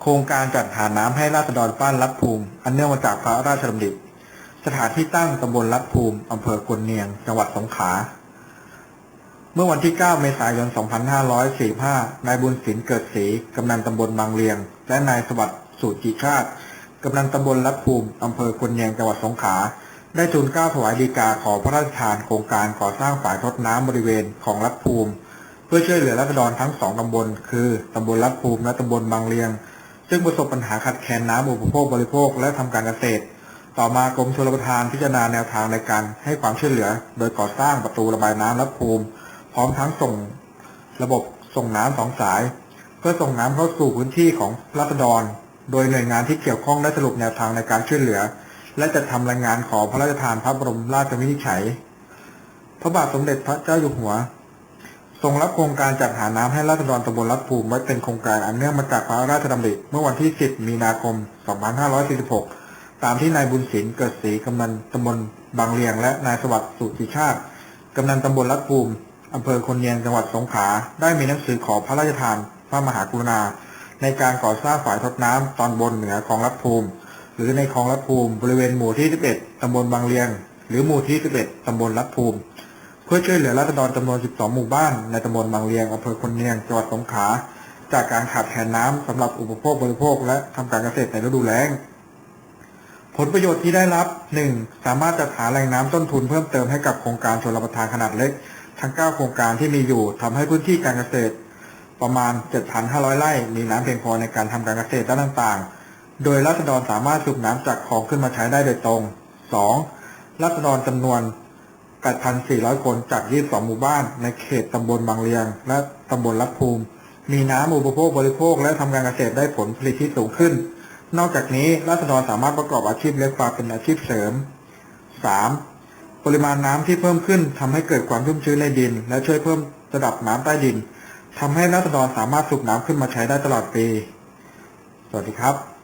โครงการจัดหาน้ำให้ราษฎรบ้านรัดภูมิ อันเนื่องมาจากพระราชดำริสถานที่ตั้งตำบลรัดภูมิอำเภอควนเนียง จังหวัดสงขลาเมื่อวันที่ 9 เมษายน 2545 นายบุญศิลป์เกิดศรีกำนันตำบลบางเลียง และนายสวัสดิ์สูจิชาติกำนันตำบลรัดภูมิอำเภอควนเนียง จังหวัดสงขลาได้ทูลเก้าถวายดีกาขอพระราชทานโครงการก่อสร้างฝายทดน้ำบริเวณของรัดภูมิ เพื่อช่วยเหลือรัษฎรทั้งสองตำบล คือตำบลรัดภูมิและตำบลบางเลียง ซึ่งประสบปัญหาขาดแคลนน้ำอุปโภคบริโภคและทำการเกษตร ต่อมากรมชลประทานพิจารณาแนวทางในการให้ความช่วยเหลือ โดยก่อสร้างประตูระบายน้ำรัดภูมิ พร้อมทั้งส่งระบบส่งน้ำสองสาย เพื่อส่งน้ำเข้าสู่พื้นที่ของรัษฎร โดยหน่วยงานที่เกี่ยวข้องได้สรุปแนวทางในการช่วยเหลือ และจะทำรายงานขอพระราชทานพระบรมราชวินิจฉัย พระบาทสมเด็จพระเจ้าอยู่หัว รงรับโครงการจัดหาน้ำให้ราษฎรตำบลรัดภูมิไว้เป็นโครงการอันเนื่องมาจากพระราชดำริเมื่อวันที่ 10 มีนาคม 2546 ตามที่นายบุญศิลป์เกิดศรีกำนันตำบลบางเลียง และนายสวัสดิ์สุจิชาติกำนันตำบลรัดภูมิอำเภอคนเนียงจังหวัดสงขลาได้มีหนังสือขอพระราชทานพระมหากรุณา ในการก่อสร้างฝายทดน้ำตอนบนเหนือของรัดภูมิ หรือในคลองรัดภูมิบริเวณหมู่ที่ 11ตำบลบางเลียง หรือหมู่ที่ 11ตำบลรัดภูมิ เพื่อช่วยเหลือราษฎรจำนวน 12 หมู่บ้าน ในตำบลบางเลียงอำเภอคนเนียงจังหวัดสงขลาจากการขาดแคลนน้ำสำหรับอุปโภคบริโภค และทำการเกษตรในฤดูแล้ง ผลประโยชน์ที่ได้รับ 1. สามารถจัดหาแหล่งน้ำต้นทุนเพิ่มเติมให้กับโครงการชลประทานขนาดเล็ก ทั้ง 9 โครงการที่มีอยู่ทำให้พื้นที่การเกษตร ประมาณ 7,500 ไร่ มีน้ำเพียงพอในการทำการเกษตรด้านต่างๆ โดยราษฎรสามารถสูบน้ำจากคลองขึ้นมาใช้ได้โดยตรง 2. ราษฎรจำนวน 8,400 คนจาก 22 หมู่บ้าน ในเขตตำบลบางเลียง และตำบลรัดภูมิ มีน้ำอุปโภคบริโภค และทำการเกษตรได้ผลผลิตที่สูงขึ้น นอกจากนี้ราษฎรสามารถประกอบอาชีพเลี้ยงปลาเป็นอาชีพเสริม 3. ปริมาณน้ำที่เพิ่มขึ้นทำให้เกิดความชุ่มชื้นในดิน และช่วยเพิ่มระดับน้ำใต้ดินทำให้ราษฎรสามารถสูบน้ำขึ้นมาใช้ได้ตลอดปี สวัสดีครับ